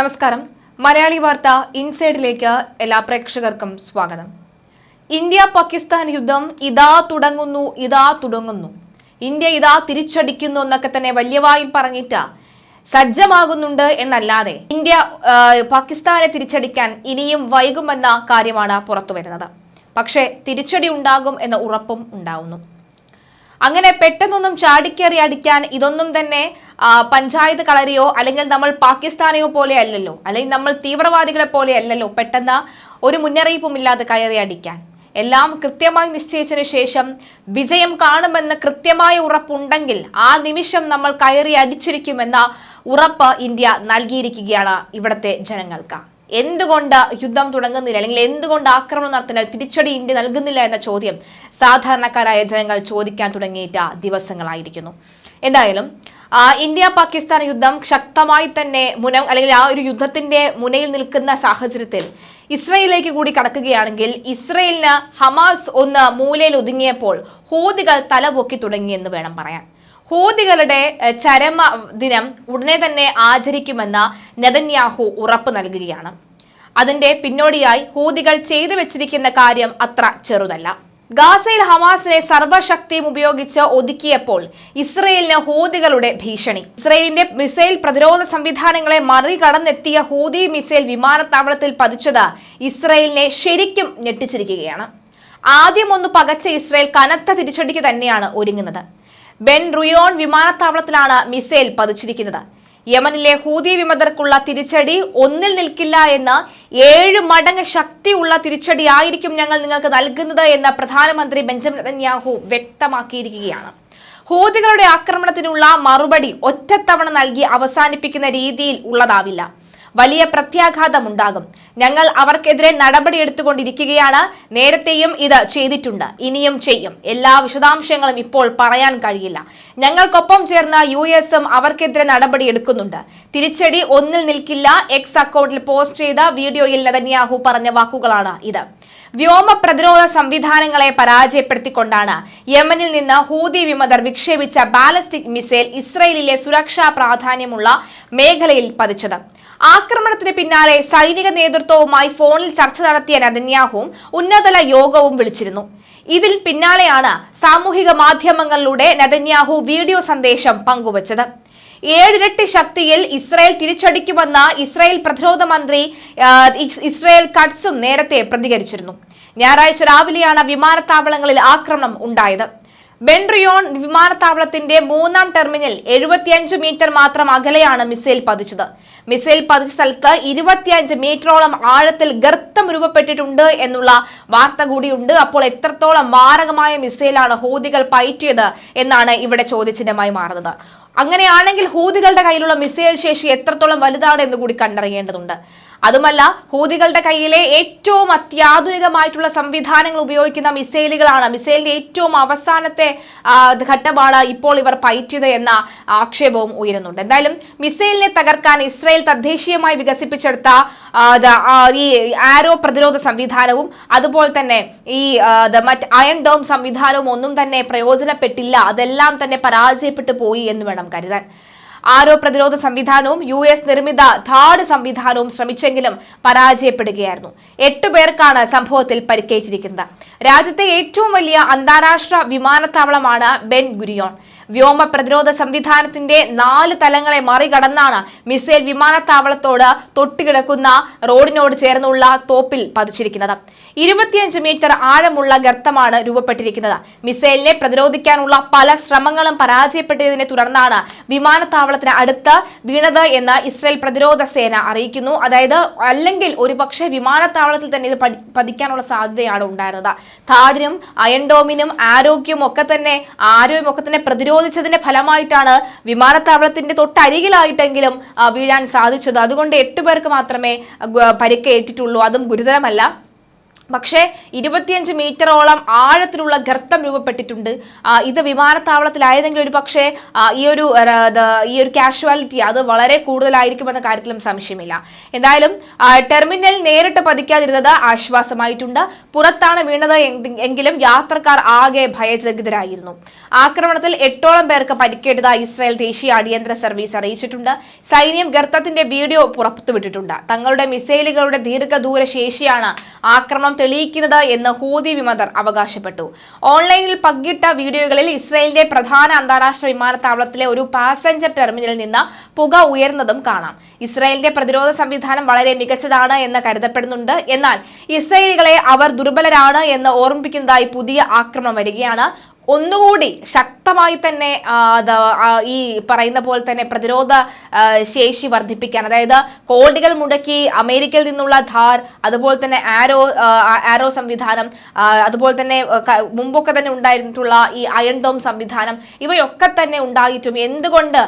നമസ്കാരം. മലയാളി വാർത്ത ഇൻസൈഡിലേക്ക് എല്ലാ പ്രേക്ഷകർക്കും സ്വാഗതം. ഇന്ത്യ പാകിസ്ഥാൻ യുദ്ധം ഇതാ തുടങ്ങുന്നു ഇതാ തുടങ്ങുന്നു. ഇന്ത്യ ഇതാ തിരിച്ചടിക്കുന്നു എന്നൊക്കെ തന്നെ വലിയവായിൽ പറഞ്ഞിട്ട് സജ്ജമാകുന്നുണ്ട് എന്നല്ലാതെ ഇന്ത്യ പാകിസ്ഥാനെ തിരിച്ചടിക്കാൻ ഇനിയും വൈകുമെന്ന കാര്യമാണ് പുറത്തു വരുന്നത് പക്ഷേ തിരിച്ചടി ഉണ്ടാകും എന്ന ഉറപ്പും ഉണ്ടാവുന്നു. അങ്ങനെ പെട്ടെന്നൊന്നും ചാടിക്കേറി അടിക്കാൻ ഇതൊന്നും തന്നെ പഞ്ചായത്ത് കളരിയോ അല്ലെങ്കിൽ നമ്മൾ പാകിസ്ഥാനെയോ പോലെ അല്ലല്ലോ. അല്ലെങ്കിൽ നമ്മൾ തീവ്രവാദികളെ പോലെ അല്ലല്ലോ പെട്ടെന്ന് ഒരു മുന്നറിയിപ്പും ഇല്ലാതെ കയറി അടിക്കാൻ. എല്ലാം കൃത്യമായി നിശ്ചയിച്ചതിന് ശേഷം വിജയം കാണുമെന്ന് കൃത്യമായ ഉറപ്പുണ്ടെങ്കിൽ ആ നിമിഷം നമ്മൾ കയറി അടിച്ചിരിക്കുമെന്ന ഉറപ്പ് ഇന്ത്യ നൽകിയിരിക്കുകയാണ് ഇവിടുത്തെ ജനങ്ങൾക്ക്. എന്തുകൊണ്ട് യുദ്ധം തുടങ്ങുന്നില്ല? അല്ലെങ്കിൽ എന്തുകൊണ്ട് ആക്രമണം നടത്തുന്നില്ല? തിരിച്ചടി ഇന്ത്യ നൽകുന്നില്ല എന്ന ചോദ്യം സാധാരണക്കാരായ ജനങ്ങൾ ചോദിക്കാൻ തുടങ്ങിയിട്ട് ദിവസങ്ങളായിരിക്കുന്നു. എന്തായാലും ഇന്ത്യ പാകിസ്ഥാൻ യുദ്ധം ശക്തമായി തന്നെ മുന അല്ലെങ്കിൽ ആ ഒരു യുദ്ധത്തിന്റെ മുനയിൽ നിൽക്കുന്ന സാഹചര്യത്തിൽ ഇസ്രയേലിലേക്ക് കൂടി കടക്കുകയാണെങ്കിൽ ഇസ്രയേലിന് ഹമാസ് ഒന്ന് മൂലയിൽ ഒതുങ്ങിയപ്പോൾ ഹോദികൾ തലപൊക്കി തുടങ്ങിയെന്ന് വേണം പറയാൻ. ഹൂതികളുടെ ചരമ ദിനം ഉടനെ തന്നെ ആചരിക്കുമെന്ന് നെതന്യാഹു ഉറപ്പ് നൽകുകയാണ്. അതിന്റെ പിന്നോടിയായി ഹൂതികൾ ചെയ്തു വെച്ചിരിക്കുന്ന കാര്യം അത്ര ചെറുതല്ല. ഗാസയിൽ ഹമാസിനെ സർവശക്തിയും ഉപയോഗിച്ച് ഒതുക്കിയപ്പോൾ ഇസ്രയേലിന് ഹൂതികളുടെ ഭീഷണി. ഇസ്രയേലിന്റെ മിസൈൽ പ്രതിരോധ സംവിധാനങ്ങളെ മറികടന്നെത്തിയ ഹൂതി മിസൈൽ വിമാനത്താവളത്തിൽ പതിച്ചത് ഇസ്രയേലിനെ ശരിക്കും ഞെട്ടിച്ചിരിക്കുകയാണ്. ആദ്യം ഒന്ന് പകച്ച ഇസ്രയേൽ കനത്ത തിരിച്ചടിക്ക് തന്നെയാണ് ഒരുങ്ങുന്നത്. ബെൻ റുയോൺ വിമാനത്താവളത്തിലാണ് മിസൈൽ പതിച്ചിരിക്കുന്നത്. യമനിലെ ഹൂതി വിമതർക്കുള്ള തിരിച്ചടി ഒന്നിൽ നിൽക്കില്ല എന്ന് ഏഴ് മടങ്ങ് ശക്തിയുള്ള തിരിച്ചടിയായിരിക്കും ഞങ്ങൾ നിങ്ങൾക്ക് നൽകുന്നത് എന്ന് പ്രധാനമന്ത്രി ബെഞ്ചമിൻ നെതന്യാഹു വ്യക്തമാക്കിയിരിക്കുകയാണ്. ഹൂതികളുടെ ആക്രമണത്തിനുള്ള മറുപടി ഒറ്റത്തവണ നൽകി അവസാനിപ്പിക്കുന്ന രീതിയിൽ ഉള്ളതാവില്ല. വലിയ പ്രത്യാഘാതമുണ്ടാകും. ഞങ്ങൾ അവർക്കെതിരെ നടപടിയെടുത്തുകൊണ്ടിരിക്കുകയാണ് നേരത്തെയും ഇത് ചെയ്തിട്ടുണ്ട്. ഇനിയും ചെയ്യും. എല്ലാ വിശദാംശങ്ങളും ഇപ്പോൾ പറയാൻ കഴിയില്ല. ഞങ്ങൾക്കൊപ്പം ചേർന്ന യു എസും അവർക്കെതിരെ നടപടിയെടുക്കുന്നുണ്ട് തിരിച്ചടി ഒന്നിൽ നിൽക്കില്ല. എക്സ് അക്കൗണ്ടിൽ പോസ്റ്റ് ചെയ്ത വീഡിയോയിൽ നദന്യാഹു പറഞ്ഞ വാക്കുകളാണ് ഇത്. വ്യോമ പ്രതിരോധ സംവിധാനങ്ങളെ പരാജയപ്പെടുത്തിക്കൊണ്ടാണ് യമനിൽ നിന്ന് ഹൂതി വിമതർ വിക്ഷേപിച്ച ബാലസ്റ്റിക് മിസൈൽ ഇസ്രയേലിലെ സുരക്ഷാ പ്രാധാന്യമുള്ള മേഖലയിൽ പതിച്ചത്. ആക്രമണത്തിന് പിന്നാലെ സൈനിക നേതൃത്വവുമായി ഫോണിൽ ചർച്ച നടത്തിയ നെതന്യാഹുവും ഉന്നതതല യോഗവും വിളിച്ചിരുന്നു. ഇതിൽ പിന്നാലെയാണ് സാമൂഹിക മാധ്യമങ്ങളിലൂടെ നദന്യാഹു വീഡിയോ സന്ദേശം പങ്കുവച്ചത്. ഏഴിരട്ടി ശക്തിയിൽ ഇസ്രായേൽ തിരിച്ചടിക്കുമെന്ന ഇസ്രായേൽ പ്രതിരോധ മന്ത്രി ഇസ്രായേൽ കട്സും നേരത്തെ പ്രതികരിച്ചിരുന്നു. ഞായറാഴ്ച രാവിലെയാണ് വിമാനത്താവളങ്ങളിൽ ആക്രമണം ഉണ്ടായത്. ബെൻറിയോൺ വിമാനത്താവളത്തിന്റെ മൂന്നാം ടെർമിനൽ എഴുപത്തിയഞ്ച് മീറ്റർ മാത്രം അകലെയാണ് മിസൈൽ പതിച്ചത്. മിസൈൽ പതിച്ച സ്ഥലത്ത് ഇരുപത്തിയഞ്ച് മീറ്ററോളം ആഴത്തിൽ ഗർത്തം രൂപപ്പെട്ടിട്ടുണ്ട് എന്നുള്ള വാർത്ത കൂടിയുണ്ട്. അപ്പോൾ എത്രത്തോളം മാരകമായ മിസൈലാണ് ഹൂതികൾ പയറ്റിയത് എന്നാണ് ഇവിടെ ചോദ്യചിഹ്നമായി മാറുന്നത്. അങ്ങനെയാണെങ്കിൽ ഹൂതികളുടെ കയ്യിലുള്ള മിസൈൽ ശേഷി എത്രത്തോളം വലുതാണ് എന്ന് കൂടി കണ്ടറിയേണ്ടതുണ്ട്. അതുമല്ല ഹൂതികളുടെ കയ്യിലെ ഏറ്റവും അത്യാധുനികമായിട്ടുള്ള സംവിധാനങ്ങൾ ഉപയോഗിക്കുന്ന മിസൈലുകളാണ്. മിസൈലിന്റെ ഏറ്റവും അവസാനത്തെ ഘട്ടമാണ് ഇപ്പോൾ ഇവർ പയറ്റിയത് എന്ന ആക്ഷേപവും ഉയരുന്നുണ്ട്. എന്തായാലും മിസൈലിനെ തകർക്കാൻ ഇസ്രായേൽ തദ്ദേശീയമായി വികസിപ്പിച്ചെടുത്ത ഈ ആരോ പ്രതിരോധ സംവിധാനവും അതുപോലെ തന്നെ ഈ മറ്റ് അയൺ ഡോം സംവിധാനവും ഒന്നും തന്നെ പ്രയോജനപ്പെട്ടില്ല. അതെല്ലാം തന്നെ പരാജയപ്പെട്ടു പോയി എന്ന് വേണം കരുതാൻ. ആരോ പ്രതിരോധ സംവിധാനവും യു എസ് നിർമ്മിത ധാഡ് സംവിധാനവും ശ്രമിച്ചെങ്കിലും പരാജയപ്പെടുകയായിരുന്നു. എട്ടുപേർക്കാണ് സംഭവത്തിൽ പരിക്കേറ്റിരിക്കുന്നത്. രാജ്യത്തെ ഏറ്റവും വലിയ അന്താരാഷ്ട്ര വിമാനത്താവളമാണ് ബെൻ ഗുരിയോൺ. വ്യോമ പ്രതിരോധ സംവിധാനത്തിന്റെ നാല് തലങ്ങളെ മറികടന്നാണ് മിസൈൽ വിമാനത്താവളത്തോട് തൊട്ടുകിടക്കുന്ന റോഡിനോട് ചേർന്നുള്ള തോപ്പിൽ പതിച്ചിരിക്കുന്നത്. ഇരുപത്തിയഞ്ച് മീറ്റർ ആഴമുള്ള ഗർത്തമാണ് രൂപപ്പെട്ടിരിക്കുന്നത്. മിസൈലിനെ പ്രതിരോധിക്കാനുള്ള പല ശ്രമങ്ങളും പരാജയപ്പെട്ടതിനെ തുടർന്നാണ് വിമാനത്താവളത്തിന് അടുത്ത് വീണത് എന്ന് ഇസ്രായേൽ പ്രതിരോധ സേന അറിയിക്കുന്നു. അതായത് അല്ലെങ്കിൽ ഒരുപക്ഷെ വിമാനത്താവളത്തിൽ തന്നെ ഇത് പതിക്കാനുള്ള സാധ്യതയാണ് ഉണ്ടായിരുന്നത്. താടിനും അയൺഡോമിനും ആരോഗ്യവും ഒക്കെ തന്നെ ആരോഗ്യം ഒക്കെ തന്നെ പ്രതിരോധിച്ചതിന്റെ ഫലമായിട്ടാണ് വിമാനത്താവളത്തിന്റെ തൊട്ടരികിലായിട്ടെങ്കിലും വീഴാൻ സാധിച്ചത്. അതുകൊണ്ട് എട്ട് പേർക്ക് മാത്രമേ പരിക്കേറ്റിട്ടുള്ളൂ. അതും ഗുരുതരമല്ല. പക്ഷേ ഇരുപത്തിയഞ്ച് മീറ്ററോളം ആഴത്തിലുള്ള ഗർത്തം രൂപപ്പെട്ടിട്ടുണ്ട്. ഇത് വിമാനത്താവളത്തിലായതെങ്കിൽ ഒരു പക്ഷേ ഈ ഒരു ഈ ഒരു കാഷ്വാലിറ്റി അത് വളരെ കൂടുതലായിരിക്കുമെന്ന കാര്യത്തിലും സംശയമില്ല. എന്തായാലും ടെർമിനൽ നേരിട്ട് പതിക്കാതിരുന്നത് ആശ്വാസമായിട്ടുണ്ട്. പുറത്താണ് വീണത് എങ്കിലും യാത്രക്കാർ ആകെ ഭയചകിതരായിരുന്നു. ആക്രമണത്തിൽ എട്ടോളം പേർക്ക് പരിക്കേറ്റതായി ഇസ്രായേൽ ദേശീയ അടിയന്തര സർവീസ് അറിയിച്ചിട്ടുണ്ട്. സൈന്യം ഗർത്തത്തിന്റെ വീഡിയോ പുറത്തുവിട്ടിട്ടുണ്ട്. തങ്ങളുടെ മിസൈലുകളുടെ ദീർഘദൂര ശേഷിയാണ് ആക്രമണം തെളിയിക്കുന്നത് എന്ന് ഹൂതി വിമതർ അവകാശപ്പെട്ടു. ഓൺലൈനിൽ പങ്കിട്ട വീഡിയോകളിൽ ഇസ്രയേലിന്റെ പ്രധാന അന്താരാഷ്ട്ര വിമാനത്താവളത്തിലെ ഒരു പാസഞ്ചർ ടെർമിനലിൽ നിന്ന് പുക ഉയർന്നതും കാണാം. ഇസ്രയേലിന്റെ പ്രതിരോധ സംവിധാനം വളരെ മികച്ചതാണ് എന്ന് കരുതപ്പെടുന്നുണ്ട്. എന്നാൽ ഇസ്രയേലികളെ അവർ ദുർബലരാണ് എന്ന് ഓർമ്മിപ്പിക്കുന്നതായി പുതിയ ആക്രമണം വരികയാണ് ഒന്നുകൂടി ശക്തമായി തന്നെ ഈ പറയുന്ന പോലെ തന്നെ പ്രതിരോധ ശേഷി വർദ്ധിപ്പിക്കാൻ അതായത് കോടികൾ മുടക്കി അമേരിക്കയിൽ നിന്നുള്ള ധാർ അതുപോലെ തന്നെ ആരോ ആരോ സംവിധാനം അതുപോലെ തന്നെ മുമ്പൊക്കെ തന്നെ ഉണ്ടായിരുന്നിട്ടുള്ള ഈ അയൺ ഡോം സംവിധാനം ഇവയൊക്കെ തന്നെ ഉണ്ടായിട്ടും എന്തുകൊണ്ട്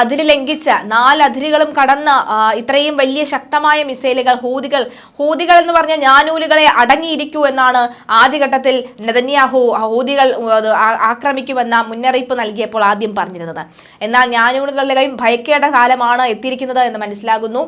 അതിൽ ലംഘിച്ച് നാല് അതിരുകളും കടന്ന് ഇത്രയും വലിയ ശക്തമായ മിസൈലുകൾ ഹൂതികൾ ഹൂതികൾ എന്ന് പറഞ്ഞ ഞാനൂലുകളെ അടങ്ങിയിരിക്കൂ എന്നാണ് ആദ്യഘട്ടത്തിൽ നെതന്യാഹു ഹൂതികൾ ആക്രമിക്കുമെന്ന മുന്നറിയിപ്പ് നൽകിയപ്പോൾ ആദ്യം പറഞ്ഞിരുന്നത്. എന്നാൽ ഞാനൂലുകളുടെയും ഭയക്കേണ്ട കാലമാണ് എത്തിയിരിക്കുന്നത് എന്ന് മനസ്സിലാകുന്നു.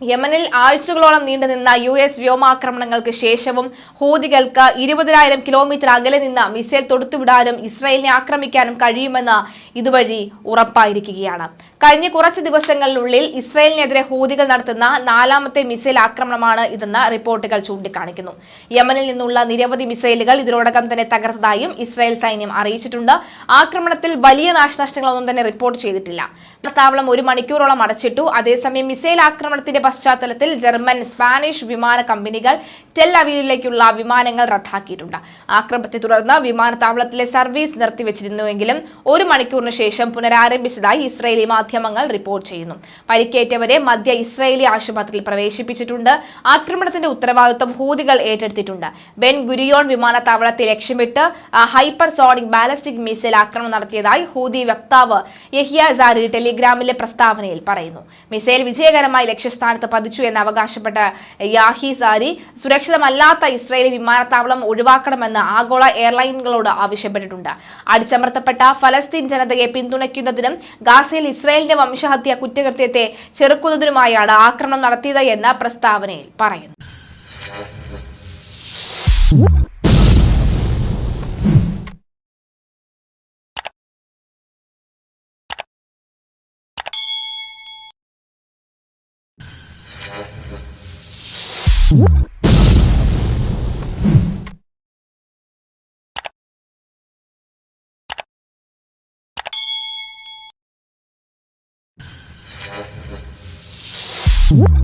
യമനിൽ ആഴ്ചകളോളം നീണ്ടുനിന്ന യു എസ് വ്യോമാക്രമണങ്ങൾക്ക് ശേഷവും ഹൂതികൾക്ക് ഇരുപതിനായിരം കിലോമീറ്റർ അകലെ നിന്ന് മിസൈൽ തൊടുത്തുവിടാനും ഇസ്രായേലിനെ ആക്രമിക്കാനും കഴിയുമെന്ന് ഇതുവഴി ഉറപ്പായിരിക്കുകയാണ്. കഴിഞ്ഞ കുറച്ച് ദിവസങ്ങളിലുള്ളിൽ ഇസ്രായേലിനെതിരെ ഹൂതികൾ നടത്തുന്ന നാലാമത്തെ മിസൈൽ ആക്രമണമാണ് ഇതെന്ന് റിപ്പോർട്ടുകൾ ചൂണ്ടിക്കാണിക്കുന്നു. യമനിൽ നിന്നുള്ള നിരവധി മിസൈലുകൾ ഇതിനോടകം തന്നെ തകർത്തതായും ഇസ്രായേൽ സൈന്യം അറിയിച്ചിട്ടുണ്ട്. ആക്രമണത്തിൽ വലിയ നാശനഷ്ടങ്ങളൊന്നും തന്നെ റിപ്പോർട്ട് ചെയ്തിട്ടില്ല. താവളം ഒരു മണിക്കൂറോളം അടച്ചിട്ടു. അതേസമയം മിസൈൽ ആക്രമണത്തിന്റെ പശ്ചാത്തലത്തിൽ ജർമ്മൻ സ്പാനിഷ് വിമാന കമ്പനികൾ ടെൽ അവീവിലേക്കുള്ള വിമാനങ്ങൾ റദ്ദാക്കിയിട്ടുണ്ട്. ആക്രമണത്തെ തുടർന്ന് വിമാനത്താവളത്തിലെ സർവീസ് നിർത്തിവെച്ചിരുന്നുവെങ്കിലും ഒരു മണിക്കൂറിന് ശേഷം പുനരാരംഭിച്ചതായി ഇസ്രയേലി മാധ്യമങ്ങൾ റിപ്പോർട്ട് ചെയ്യുന്നു. പരിക്കേറ്റവരെ മധ്യ ഇസ്രയേലി ആശുപത്രിയിൽ പ്രവേശിപ്പിച്ചിട്ടുണ്ട്. ആക്രമണത്തിന്റെ ഉത്തരവാദിത്വം ഹൂതികൾ ഏറ്റെടുത്തിട്ടുണ്ട്. ബെൻ ഗുരിയോൺ വിമാനത്താവളത്തെ ലക്ഷ്യമിട്ട് ഹൈപ്പർ ഹൈപ്പർസോണിക് ബാലസ്റ്റിക് മിസൈൽ ആക്രമണം നടത്തിയതായി ഹൂതി വക്താവ് യഹിയ സാരി ടെലിഗ്രാമിലെ പ്രസ്താവനയിൽ പറയുന്നു. മിസൈൽ വിജയകരമായി ലക്ഷ്യസ്ഥാനത്ത് പതിച്ചു എന്ന് അവകാശപ്പെട്ട യാഹി സാരി സുരക്ഷിതമല്ലാത്ത ഇസ്രയേലി വിമാനത്താവളം ഒഴിവാക്കണമെന്ന് ആഗോള എയർലൈനുകളോട് ആവശ്യപ്പെട്ടിട്ടുണ്ട്. അടിച്ചമർത്തപ്പെട്ട ഫലസ്തീൻ ജനതയെ പിന്തുണയ്ക്കുന്നതിനും ഗാസയിൽ ഇസ്രയേലിന്റെ വംശഹത്യ കുറ്റകൃത്യത്തെ ചെറുക്കുന്നതിനുമായാണ് ആക്രമണം നടത്തിയത് എന്ന് പ്രസ്താവനയിൽ പറയുന്നു. Woo!